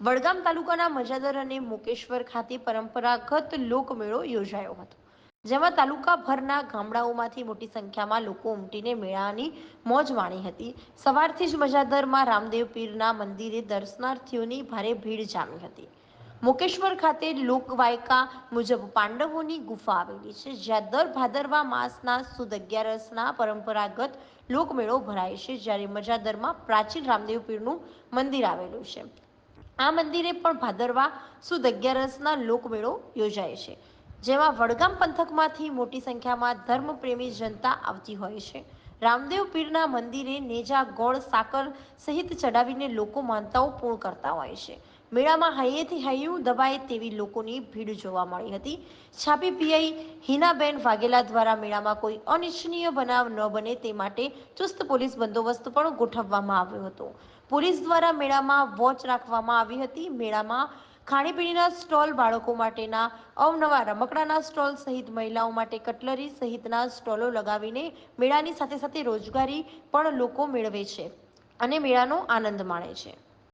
વડગામ તાલુકાના મજાદર અને મુકેશ્વર ખાતે પરંપરાગત લોકમેળો યોજાયો હતો, જેમાં તાલુકાભરના ગામડાઓમાંથી મોટી સંખ્યામાં લોકો ઉમટીને મેળાની મોજ માણી હતી. સવારથી જ મજાદરમાં રામદેવ પીરના મંદિરે દર્શનાર્થીઓની ભારે ભીડ જામી હતી. મુકેશ્વર ખાતે લોકવાયકા મુજબ પાંડવોની ગુફા આવેલી છે, જ્યાં દર ભાદરવા માસના સુદ અગિયારસના પરંપરાગત લોકમેળો ભરાય છે, જ્યારે મજાદરમાં પ્રાચીન રામદેવ પીરનું મંદિર આવેલું છે. આ મંદિરે પણ ભાદરવા સુદ અગિયારસના લોકમેળો યોજાય છે, જેમાં વડગામ પંથકમાંથી મોટી સંખ્યામાં ધર્મપ્રેમી જનતા આવતી હોય છે. રામદેવ પીરના મંદિરે નેજા ગોળ સાકર સહિત ચડાવીને લોકો માનતાઓ પૂર્ણ કરતા હોય છે. મેળામાં હૈયેથી હૈયું દબાય તેવી લોકોની ભીડ જોવા મળી હતી. છાપી પીઆઈ હિનાબેન વાઘેલા દ્વારા મેળામાં કોઈ અનિચ્છનીય બનાવ ન બને તે માટે ચુસ્ત પોલીસ બંદોબસ્ત પણ ગોઠવવામાં આવ્યો હતો. પોલીસ દ્વારા મેળામાં વોચ રાખવામાં આવી હતી. મેળામાં ખાણીપીણીના સ્ટોલ બાળકો માટેના અવનવા રમકડાના સ્ટોલ સહિત મહિલાઓ માટે કટલરી સહિતના સ્ટોલો લગાવીને મેળાની સાથે સાથે રોજગારી પણ લોકો મેળવે છે અને મેળાનો આનંદ માણે છે.